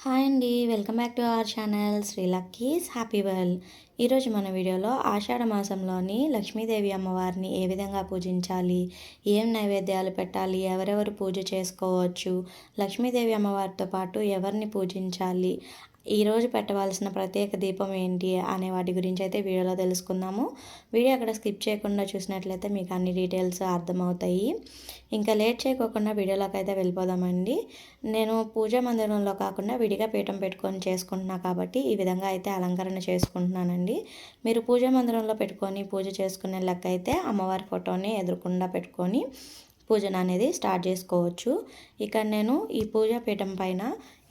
Hi అండి welcome back to our channel Shri lucky's happy world. ఈరోజు మన వీడియోలో ఆషాఢ మాసంలోని లక్ష్మీదేవి అమ్మవారిని ఏ విధంగా పూజించాలి ఏం నైవేద్యాలు పెట్టాలి ఎవరెవరు పూజ చేసుకోవచ్చు లక్ష్మీదేవి అమ్మవారితో పాటు ఎవరిని పూజించాలి ఈరోజు పెట్టవలసిన ప్రత్యేక దీపం ఏంటి అనే వాటి గురించి అయితే వీడియోలో తెలుసుకుందాము. వీడియో అక్కడ స్కిప్ చేయకుండా చూసినట్లయితే మీకు అన్ని డీటెయిల్స్ అర్థమవుతాయి. ఇంకా లేట్ చేయకోకుండా వీడియోలోకి అయితే వెళ్ళిపోదామండి. నేను పూజా మందిరంలో కాకుండా విడిగా పీఠం పెట్టుకొని చేసుకుంటున్నా కాబట్టి ఈ విధంగా అయితే అలంకరణ చేసుకుంటున్నానండి. మీరు పూజా మందిరంలో పెట్టుకొని పూజ చేసుకునే లెక్క అయితే అమ్మవారి ఫోటోని ఎదురుకుండా పెట్టుకొని పూజన అనేది స్టార్ట్ చేసుకోవచ్చు. ఇక్కడ నేను ఈ పూజ పీఠం పైన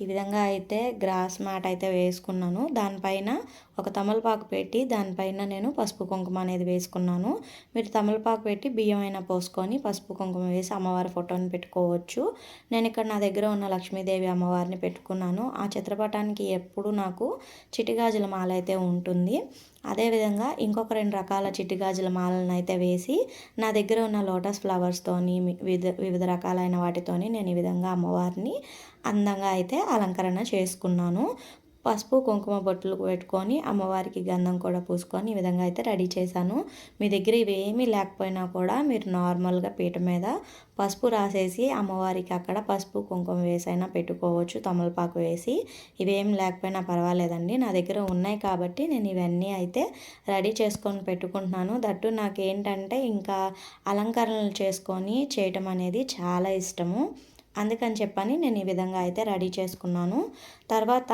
ఈ విధంగా అయితే గ్రాస్ మ్యాట్ అయితే వేసుకున్నాను. దానిపైన ఒక తమలపాకు పెట్టి దానిపైన నేను పసుపు కుంకుమ అనేది వేసుకున్నాను. మీరు తమలపాకు పెట్టి బియ్యం అయినా పోసుకొని పసుపు కుంకుమ వేసి అమ్మవారి ఫోటోని పెట్టుకోవచ్చు. నేను ఇక్కడ నా దగ్గర ఉన్న లక్ష్మీదేవి అమ్మవారిని పెట్టుకున్నాను. ఆ చిత్రపటానికి ఎప్పుడు నాకు చిటిగాజుల మాల అయితే ఉంటుంది. అదేవిధంగా ఇంకొక రెండు రకాల చిట్టిగాజుల మాలను అయితే వేసి నా దగ్గర ఉన్న లోటస్ ఫ్లవర్స్తోని వివిధ వివిధ రకాలైన వాటితోని నేను ఈ విధంగా అమ్మవారిని అందంగా అయితే అలంకరణ చేసుకున్నాను. పసుపు కుంకుమ బొట్టులు పెట్టుకొని అమ్మవారికి గంధం కూడా పూసుకొని ఈ విధంగా అయితే రెడీ చేశాను. మీ దగ్గర ఇవేమీ లేకపోయినా కూడా మీరు నార్మల్గా పీట మీద పసుపు రాసేసి అమ్మవారికి అక్కడ పసుపు కుంకుమ వేసైనా పెట్టుకోవచ్చు తమలపాకు వేసి. ఇవేం లేకపోయినా పర్వాలేదండి నా దగ్గర ఉన్నాయి కాబట్టి నేను ఇవన్నీ అయితే రెడీ చేసుకొని పెట్టుకుంటున్నాను. దట్టు నాకు ఏంటంటే ఇంకా అలంకరణలు చేసుకొని చేయటం అనేది చాలా ఇష్టము. అందుకని చెప్పని నేను ఈ విధంగా అయితే రెడీ చేసుకున్నాను. తర్వాత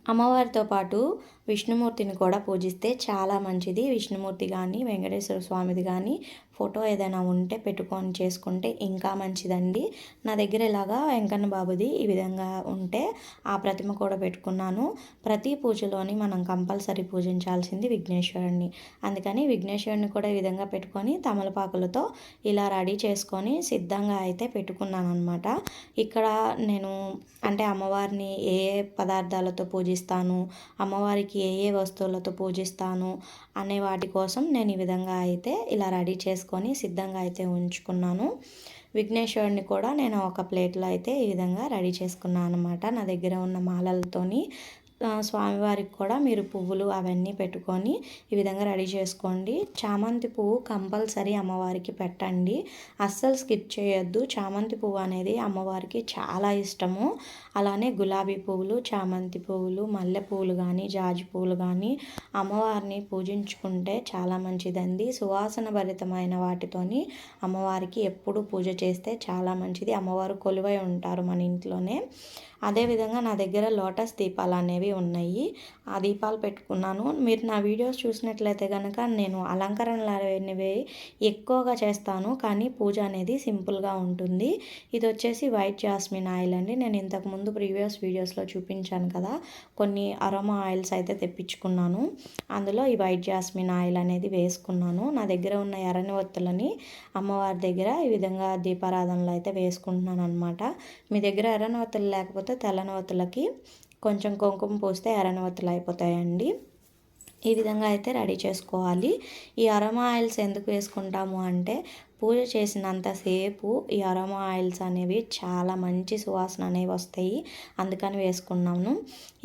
అమ్మవారితో పాటు విష్ణుమూర్తిని కూడా పూజిస్తే చాలా మంచిది. విష్ణుమూర్తి కానీ వెంకటేశ్వర స్వామిది కానీ ఫోటో ఏదైనా ఉంటే పెట్టుకొని చేసుకుంటే ఇంకా మంచిదండి. నా దగ్గర ఇలాగా వెంకన్న బాబుది ఈ విధంగా ఉంటే ఆ ప్రతిమ కూడా పెట్టుకున్నాను. ప్రతి పూజలోని మనం కంపల్సరీ పూజించాల్సింది విఘ్నేశ్వరుణ్ణి. అందుకని విఘ్నేశ్వరుని కూడా ఈ విధంగా పెట్టుకొని తమలపాకులతో ఇలా రెడీ చేసుకొని సిద్ధంగా అయితే పెట్టుకున్నాను అనమాట ఇక్కడ నేను అంటే అమ్మవారిని ఏ పదార్థాలతో పూజిస్తాను అమ్మవారికి ఏ ఏ వస్తువులతో పూజిస్తాను అనే వాటి కోసం నేను ఈ విధంగా అయితే ఇలా రెడీ చేసుకొని సిద్ధంగా అయితే ఉంచుకున్నాను. విఘ్నేశ్వరుడిని కూడా నేను ఒక ప్లేట్లో అయితే ఈ విధంగా రెడీ చేసుకున్నాను అనమాట నా దగ్గర ఉన్న మాలలతోని స్వామివారికి కూడా మీరు పువ్వులు అవన్నీ పెట్టుకొని ఈ విధంగా రెడీ చేసుకోండి. చామంతి పువ్వు కంపల్సరీ అమ్మవారికి పెట్టండి. అస్సలు స్కిప్ చేయొద్దు. చామంతి పువ్వు అనేది అమ్మవారికి చాలా ఇష్టము. అలానే గులాబీ పువ్వులు చామంతి పువ్వులు మల్లె పువ్వులు కానీ జాజి పువ్వులు కానీ అమ్మవారిని పూజించుకుంటే చాలా మంచిదండి. సువాసన భరితమైన వాటితోని అమ్మవారికి ఎప్పుడు పూజ చేస్తే చాలా మంచిది. అమ్మవారు కొలువై ఉంటారు మన ఇంట్లోనే. అదేవిధంగా నా దగ్గర లోటస్ దీపాలు అనేవి ఉన్నాయి. ఆ దీపాలు పెట్టుకున్నాను. మీరు నా వీడియోస్ చూసినట్లయితే కనుక నేను అలంకరణలు అనేవి ఎక్కువగా చేస్తాను. కానీ పూజ అనేది సింపుల్గా ఉంటుంది. ఇది వచ్చేసి వైట్ జాస్మిన్ ఆయిల్ అండి. నేను ఇంతకుముందు ప్రీవియస్ వీడియోస్లో చూపించాను కదా. కొన్ని అరోమా ఆయిల్స్ అయితే తెప్పించుకున్నాను. అందులో ఈ వైట్ జాస్మిన్ ఆయిల్ అనేది వేసుకున్నాను. నా దగ్గర ఉన్న ఎర్రని ఒత్తులని అమ్మవారి దగ్గర ఈ విధంగా దీపారాధనలు అయితే వేసుకుంటున్నాను అనమాట మీ దగ్గర ఎర్రని ఒత్తులు లేకపోతే తర్వాత కొంచెం కుంకుమ పోస్తే ఎర్రనవతులు అయిపోతాయండి. ఈ విధంగా అయితే రెడీ చేసుకోవాలి. ఈ అరమా ఆయిల్స్ ఎందుకు వేసుకుంటాము అంటే పూజ చేసినంతసేపు ఈ అరోమా ఆయిల్స్ అనేవి చాలా మంచి సువాసన అనేవి వస్తాయి. అందుకని వేసుకున్నాను.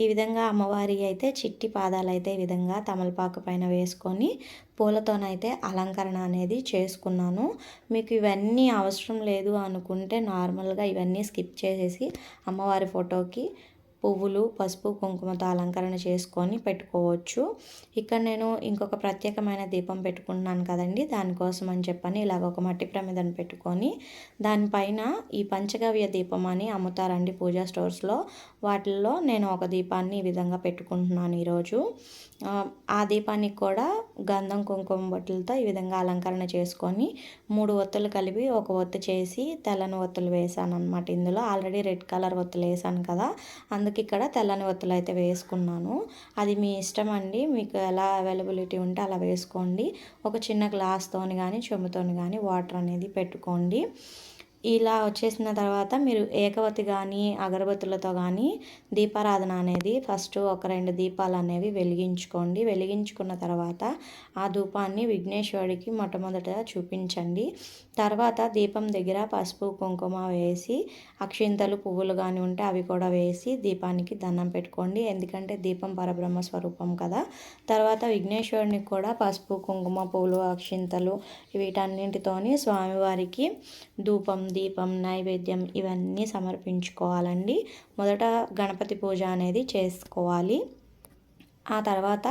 ఈ విధంగా అమ్మవారి అయితే చిట్టి పాదాలు అయితే ఈ విధంగా తమలపాకు పైన వేసుకొని పూలతోనైతే అలంకరణ అనేది చేసుకున్నాను. మీకు ఇవన్నీ అవసరం లేదు అనుకుంటే నార్మల్గా ఇవన్నీ స్కిప్ చేసేసి అమ్మవారి ఫోటోకి పువ్వులు పసుపు కుంకుమతో అలంకరణ చేసుకొని పెట్టుకోవచ్చు. ఇక్కడ నేను ఇంకొక ప్రత్యేకమైన దీపం పెట్టుకున్నాను కదండి. దానికోసం అని చెప్పని ఇలాగ ఒక మట్టి ప్రమిదను పెట్టుకొని దానిపైన ఈ పంచగవ్య దీపం అని అమ్ముతారండి పూజా స్టోర్స్లో. వాటిల్లో నేను ఒక దీపాన్ని ఈ విధంగా పెట్టుకుంటున్నాను ఈరోజు. ఆ దీపానికి కూడా గంధం కుంకుమ బొట్టులతో ఈ విధంగా అలంకరణ చేసుకొని మూడు ఒత్తులు కలిపి ఒక ఒత్తు చేసి తెల్లని ఒత్తులు వేసాను అనమాట ఇందులో ఆల్రెడీ రెడ్ కలర్ ఒత్తులు వేసాను కదా. అందుకు ఇక్కడ తెల్లని ఒత్తులు అయితే వేసుకున్నాను. అది మీ ఇష్టం అండి. మీకు ఎలా అవైలబిలిటీ ఉంటే అలా వేసుకోండి. ఒక చిన్న గ్లాస్తోని కానీ చెమ్ముతోని కానీ వాటర్ అనేది పెట్టుకోండి. ఇలా వచ్చేసిన తర్వాత మీరు ఏకవతి కానీ అగరబత్తులతో కానీ దీపారాధన అనేది ఫస్ట్ ఒక రెండు దీపాలు అనేవి వెలిగించుకోండి. వెలిగించుకున్న తర్వాత ఆ ధూపాన్ని విఘ్నేశ్వరుడికి మొట్టమొదట చూపించండి. తర్వాత దీపం దగ్గర పసుపు కుంకుమ వేసి అక్షింతలు పువ్వులు కానీ ఉంటే అవి కూడా వేసి దీపానికి దండం పెట్టుకోండి. ఎందుకంటే దీపం పరబ్రహ్మ స్వరూపం కదా. తర్వాత విఘ్నేశ్వరునికి కూడా పసుపు కుంకుమ పువ్వులు అక్షింతలు వీటన్నింటితోని స్వామివారికి ధూపం దీపం నైవేద్యం ఇవన్నీ సమర్పించుకోవాలండి. మొదట గణపతి పూజ అనేది చేసుకోవాలి. ఆ తర్వాత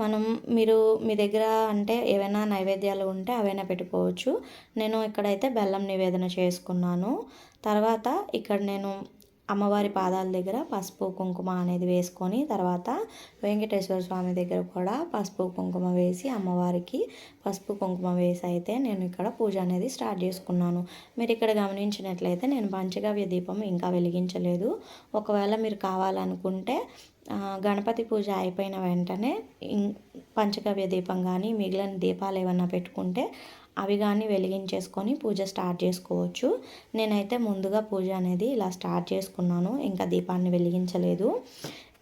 మనం మీరు మీ దగ్గర అంటే ఏవైనా నైవేద్యాలు ఉంటే అవైనా పెట్టుకోవచ్చు. నేను ఇక్కడైతే బెల్లం నివేదన చేసుకున్నాను. తర్వాత ఇక్కడ నేను అమ్మవారి పాదాల దగ్గర పసుపు కుంకుమ అనేది వేసుకొని తర్వాత వెంకటేశ్వర స్వామి దగ్గర కూడా పసుపు కుంకుమ వేసి అమ్మవారికి పసుపు కుంకుమ వేసి అయితే నేను ఇక్కడ పూజ అనేది స్టార్ట్ చేసుకున్నాను. మీరు ఇక్కడ గమనించినట్లయితే నేను పంచగవ్య దీపం ఇంకా వెలిగించలేదు. ఒకవేళ మీరు కావాలనుకుంటే గణపతి పూజ అయిపోయిన వెంటనే పంచగవ్య దీపం కానీ మిగిలిన దీపాలు ఏమన్నా పెట్టుకుంటే అవి కానీ వెలిగించేసుకొని పూజ స్టార్ట్ చేసుకోవచ్చు. నేనైతే ముందుగా పూజ అనేది ఇలా స్టార్ట్ చేసుకున్నాను. ఇంకా దీపాన్ని వెలిగించలేదు.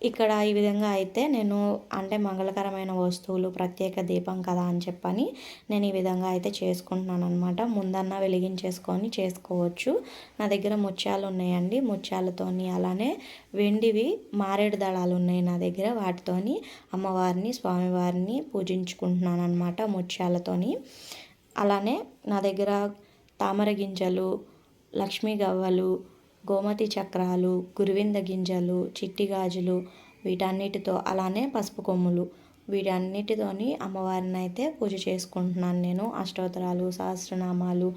ఇక్కడ ఈ విధంగా అయితే నేను అంటే మంగళకరమైన వస్తువులు ప్రత్యేక దీపం కదా అని చెప్పని నేను ఈ విధంగా అయితే చేసుకుంటున్నాను అనమాట ముందన్న వెలిగించేసుకొని చేసుకోవచ్చు. నా దగ్గర ముత్యాలు ఉన్నాయండి. ముత్యాలతోని అలానే వెండివి మారేడు దళాలు ఉన్నాయి నా దగ్గర. వాటితోని అమ్మవారిని స్వామివారిని పూజించుకుంటున్నాను అనమాట ముత్యాలతోని. అలానే నా దగ్గర తామర గింజలు లక్ష్మీ గవ్వలు గోమతి చక్రాలు గురువింద గింజలు చిట్టి గాజులు వీటన్నిటితో అలానే పసుపు కొమ్ములు. వీటన్నిటితోని అమ్మవారిని అయితే పూజ చేసుకుంటున్నాను నేను. అష్టోత్తరాలు సహస్రనామాలు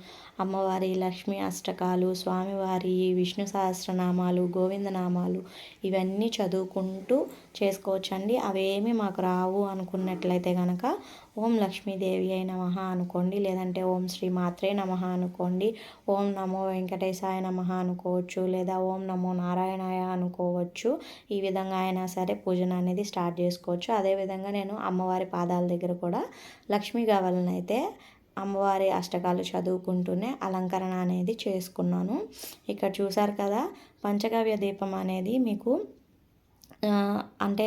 అమ్మవారి లక్ష్మీ అష్టకాలు స్వామివారి విష్ణు సహస్రనామాలు గోవిందనామాలు ఇవన్నీ చదువుకుంటూ చేసుకోవచ్చండి. అవేమి మాకు రావు అనుకున్నట్లయితే కనుక ఓం లక్ష్మీదేవి అయి నమ అనుకోండి. లేదంటే ఓం శ్రీ మాత్రే నమ అనుకోండి. ఓం నమో వెంకటేశాయ నమ అనుకోవచ్చు లేదా ఓం నమో నారాయణాయ అనుకోవచ్చు. ఈ విధంగా అయినా సరే పూజన అనేది స్టార్ట్ చేసుకోవచ్చు. అదేవిధంగా నేను అమ్మవారి పాదాల దగ్గర కూడా లక్ష్మీ అయితే అమ్మవారి అష్టకాలు చదువుకుంటూనే అలంకరణ అనేది చేసుకున్నాను. ఇక్కడ చూసారు కదా పంచగవ్య దీపం అనేది మీకు అంటే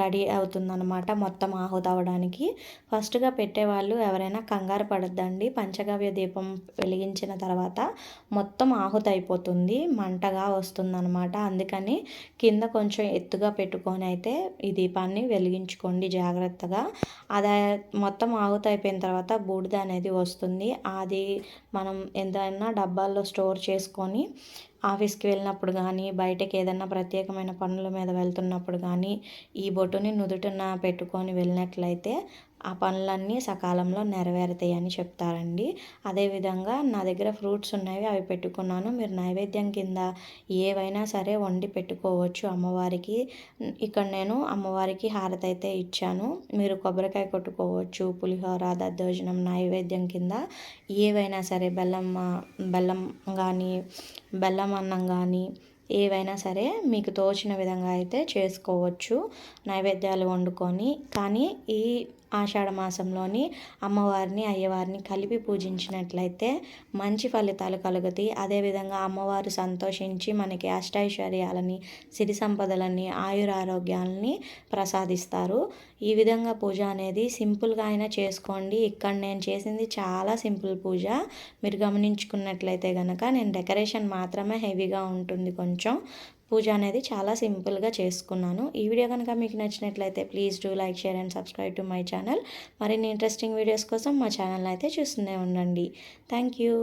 రెడీ అవుతుందన్నమాట మొత్తం ఆహుతి అవ్వడానికి ఫస్ట్గా పెట్టేవాళ్ళు ఎవరైనా కంగారు పడద్దండి. పంచగవ్య దీపం వెలిగించిన తర్వాత మొత్తం ఆహుతి అయిపోతుంది మంటగా వస్తుందన్నమాట. అందుకని కింద కొంచెం ఎత్తుగా పెట్టుకొని అయితే ఈ దీపాన్ని వెలిగించుకోండి జాగ్రత్తగా. అది మొత్తం ఆహుతి అయిపోయిన తర్వాత బూడిద అనేది వస్తుంది. అది మనం ఎంతైనా డబ్బాల్లో స్టోర్ చేసుకొని ఆఫీస్కి వెళ్ళినప్పుడు కానీ బయటకి ఏదైనా ప్రత్యేకమైన పనుల మీద వెళ్తున్నప్పుడు కానీ ఈ బొట్టుని నుదుటిన పెట్టుకొని వెళ్ళినట్లయితే ఆ పనులన్నీ సకాలంలో నెరవేరుతాయి అని చెప్తారండి. అదేవిధంగా నా దగ్గర ఫ్రూట్స్ ఉన్నవి అవి పెట్టుకున్నాను. మీరు నైవేద్యం కింద ఏవైనా సరే వండి పెట్టుకోవచ్చు అమ్మవారికి. ఇక్కడ నేను అమ్మవారికి హారతి అయితే ఇచ్చాను. మీరు కొబ్బరికాయ కొట్టుకోవచ్చు పులిహోర దద్దోజనం నైవేద్యం కింద ఏవైనా సరే బెల్లం బెల్లం కానీ బెల్లం అన్నం కానీ ఏవైనా సరే మీకు తోచిన విధంగా అయితే చేసుకోవచ్చు. నైవేద్యాలు వండుకొని. కానీ ఈ ఆషాఢ మాసంలోని అమ్మవారిని అయ్యవారిని కలిపి పూజించినట్లయితే మంచి ఫలితాలు కలుగుతాయి. అదేవిధంగా అమ్మవారు సంతోషించి మనకి అష్టైశ్వర్యాలని సిరి సంపదలని ఆయురారోగ్యాలని ప్రసాదిస్తారు. ఈ విధంగా పూజ అనేది సింపుల్గా అయినా చేసుకోండి. ఇక్కడ నేను చేసింది చాలా సింపుల్ పూజ. మీరు గమనించుకున్నట్లయితే కనుక నేను డెకరేషన్ మాత్రమే హెవీగా ఉంటుంది కొంచెం. పూజ అనేది చాలా సింపుల్గా చేసుకున్నాను. ఈ వీడియో కనుక మీకు నచ్చినట్లయితే please do like share and subscribe to my channel మరిన్ని ఇంట్రెస్టింగ్ వీడియోస్ కోసం మా ఛానల్ అయితే చూస్తూనే ఉండండి. Thank you